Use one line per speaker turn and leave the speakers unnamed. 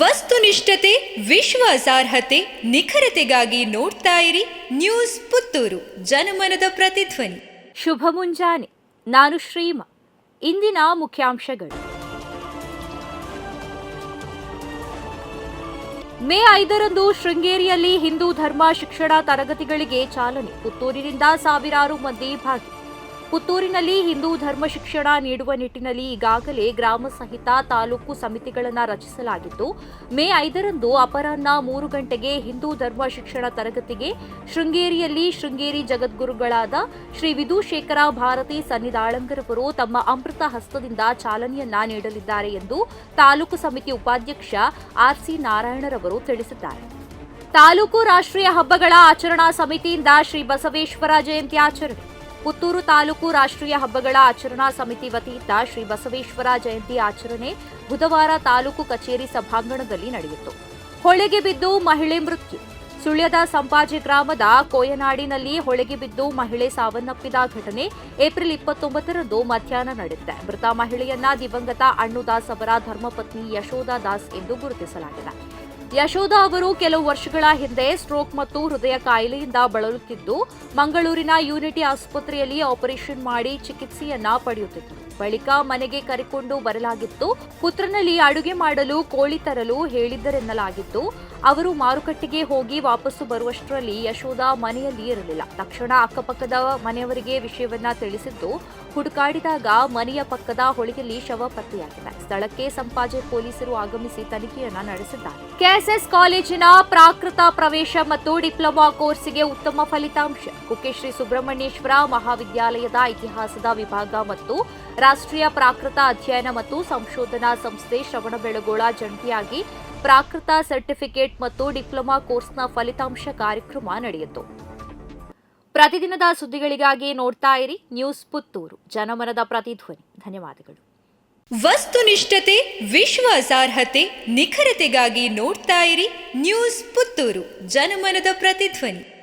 ವಸ್ತುನಿಷ್ಠತೆ, ವಿಶ್ವಾಸಾರ್ಹತೆ, ನಿಖರತೆಗಾಗಿ ನೋಡ್ತಾ ಇರಿ ನ್ಯೂಸ್ ಪುತ್ತೂರು, ಜನಮನದ ಪ್ರತಿಧ್ವನಿ.
ಶುಭ ಮುಂಜಾನೆ, ನಾನು ಶ್ರೀಮ. ಇಂದಿನ ಮುಖ್ಯಾಂಶಗಳು. ಮೇ ಐದರಂದು ಶೃಂಗೇರಿಯಲ್ಲಿ ಹಿಂದೂ ಧರ್ಮ ಶಿಕ್ಷಣ ತರಗತಿಗಳಿಗೆ ಚಾಲನೆ, ಪುತ್ತೂರಿನಿಂದ ಸಾವಿರಾರು ಮಂದಿ ಭಾಗಿ. ಪುತ್ತೂರಿನಲ್ಲಿ ಹಿಂದೂ ಧರ್ಮ ಶಿಕ್ಷಣ ನೀಡುವ ನಿಟ್ಟಿನಲ್ಲಿ ಈಗಾಗಲೇ ಗ್ರಾಮ ಸಹಿತ ತಾಲೂಕು ಸಮಿತಿಗಳನ್ನು ರಚಿಸಲಾಗಿದ್ದು ಮೇ ಐದರಂದು ಅಪರಾಹ್ನ ಮೂರು ಗಂಟೆಗೆ ಹಿಂದೂ ಧರ್ಮ ಶಿಕ್ಷಣ ತರಗತಿಗೆ ಶೃಂಗೇರಿಯಲ್ಲಿ ಶೃಂಗೇರಿ ಜಗದ್ಗುರುಗಳಾದ ಶ್ರೀ ವಿಧುಶೇಖರ ಭಾರತಿ ಸನ್ನಿಧಾಳಂಗರವರು ತಮ್ಮ ಅಮೃತ ಹಸ್ತದಿಂದ ಚಾಲನೆಯನ್ನ ನೀಡಲಿದ್ದಾರೆ ಎಂದು ತಾಲೂಕು ಸಮಿತಿ ಉಪಾಧ್ಯಕ್ಷ ಆರ್ಸಿ ನಾರಾಯಣರವರು ತಿಳಿಸಿದ್ದಾರೆ. ತಾಲೂಕು ರಾಷ್ಟ್ರೀಯ ಹಬ್ಬಗಳ ಆಚರಣಾ ಸಮಿತಿಯಿಂದ ಶ್ರೀ ಬಸವೇಶ್ವರ ಜಯಂತಿ ಆಚರಣೆ. ಪುತ್ತೂರು ತಾಲೂಕು ರಾಷ್ಟ್ರೀಯ ಹಬ್ಬಗಳ ಆಚರಣಾ ಸಮಿತಿ ವತಿಯಿಂದ ಶ್ರೀ ಬಸವೇಶ್ವರ ಜಯಂತಿ ಆಚರಣೆ ಬುಧವಾರ ತಾಲೂಕು ಕಚೇರಿ ಸಭಾಂಗಣದಲ್ಲಿ ನಡೆಯಿತು. ಹೊಳೆಗೆ ಬಿದ್ದು ಮಹಿಳೆ ಮೃತ್ಯು. ಸುಳ್ಯದ ಸಂಪಾಜಿ ಗ್ರಾಮದ ಕೋಯನಾಡಿನಲ್ಲಿ ಹೊಳೆಗೆ ಬಿದ್ದು ಮಹಿಳೆ ಸಾವನ್ನಪ್ಪಿದ ಘಟನೆ ಏಪ್ರಿಲ್ ಇಪ್ಪತ್ತೊಂಬತ್ತರಂದು ಮಧ್ಯಾಹ್ನ ನಡೆದಿದೆ. ಮೃತ ಮಹಿಳೆಯನ್ನ ದಿವಂಗತ ಅಣ್ಣುದಾಸ್ ಅವರ ಧರ್ಮಪತ್ನಿ ಯಶೋಧಾ ದಾಸ್ ಎಂದು ಗುರುತಿಸಲಾಗಿದೆ. ಯಶೋಧ ಅವರು ಕೆಲವು ವರ್ಷಗಳ ಹಿಂದೆ ಸ್ಟ್ರೋಕ್ ಮತ್ತು ಹೃದಯ ಕಾಯಿಲೆಯಿಂದ ಬಳಲುತ್ತಿದ್ದು, ಮಂಗಳೂರಿನ ಯೂನಿಟಿ ಆಸ್ಪತ್ರೆಯಲ್ಲಿ ಆಪರೇಷನ್ ಮಾಡಿ ಚಿಕಿತ್ಸೆಯನ್ನ ಪಡೆಯುತ್ತಿದ್ದರು. ಬಳಿಕ ಮನೆಗೆ ಕರೆಕೊಂಡು ಬರಲಾಗಿತ್ತು. ಪುತ್ರನಲ್ಲಿ ಅಡುಗೆ ಮಾಡಲು ಕೋಳಿ ತರಲು ಹೇಳಿದ್ದರೆನ್ನಲಾಗಿತ್ತು. ಅವರು ಮಾರುಕಟ್ಟೆಗೆ ಹೋಗಿ ವಾಪಸ್ಸು ಬರುವಷ್ಟರಲ್ಲಿ ಯಶೋಧ ಮನೆಯಲ್ಲಿ ಇರಲಿಲ್ಲ. ತಕ್ಷಣ ಅಕ್ಕಪಕ್ಕದ ಮನೆಯವರಿಗೆ ವಿಷಯವನ್ನ ತಿಳಿಸಿದ್ದು, ಹುಡುಕಾಡಿದಾಗ ಮನೆಯ ಪಕ್ಕದ ಹೊಳೆಯಲ್ಲಿ ಶವ ಪತ್ತೆಯಾಗಿದೆ. ಸ್ಥಳಕ್ಕೆ ಸಂಪಾಜೆ ಪೊಲೀಸರು ಆಗಮಿಸಿ ತನಿಖೆಯನ್ನ ನಡೆಸಿದ್ದಾರೆ. ಕೆಎಸ್ಎಸ್ ಕಾಲೇಜಿನ ಪ್ರಾಕೃತ ಪ್ರವೇಶ ಮತ್ತು ಡಿಪ್ಲೊಮಾ ಕೋರ್ಸ್ಗೆ ಉತ್ತಮ ಫಲಿತಾಂಶ. ಕುಕ್ಕೆ ಶ್ರೀ ಸುಬ್ರಹ್ಮಣ್ಯೇಶ್ವರ ಮಹಾವಿದ್ಯಾಲಯದ ಇತಿಹಾಸದ ವಿಭಾಗ ಮತ್ತು ರಾಷ್ಟ್ರೀಯ ಪ್ರಾಕೃತ ಅಧ್ಯಯನ ಮತ್ತು ಸಂಶೋಧನಾ ಸಂಸ್ಥೆ ಶ್ರವಣಬೆಳಗೊಳ ಜಂಟಿಯಾಗಿ ಪ್ರಾಕೃತ ಸರ್ಟಿಫಿಕೇಟ್ ಮತ್ತು ಡಿಪ್ಲೊಮಾ ಕೋರ್ಸ್ನ ಫಲಿತಾಂಶ ಕಾರ್ಯಕ್ರಮ ನಡೆಯಿತು. ಪ್ರತಿದಿನದ ಸುದ್ದಿಗಳಿಗಾಗಿ ನೋಡ್ತಾ ಇರಿ ನ್ಯೂಸ್ ಪುತ್ತೂರು. ಜನಮನದ ಪ್ರತಿಧ್ವನಿ. ಧನ್ಯವಾದಗಳು.
ವಸ್ತುನಿಷ್ಠತೆ ವಿಶ್ವಾಸಾರ್ಹತೆ ನಿಖರತೆಗಾಗಿ ನೋಡ್ತಾ ಇರಿ ನ್ಯೂಸ್ ಪುತ್ತೂರು. ಜನಮನದ ಪ್ರತಿಧ್ವನಿ.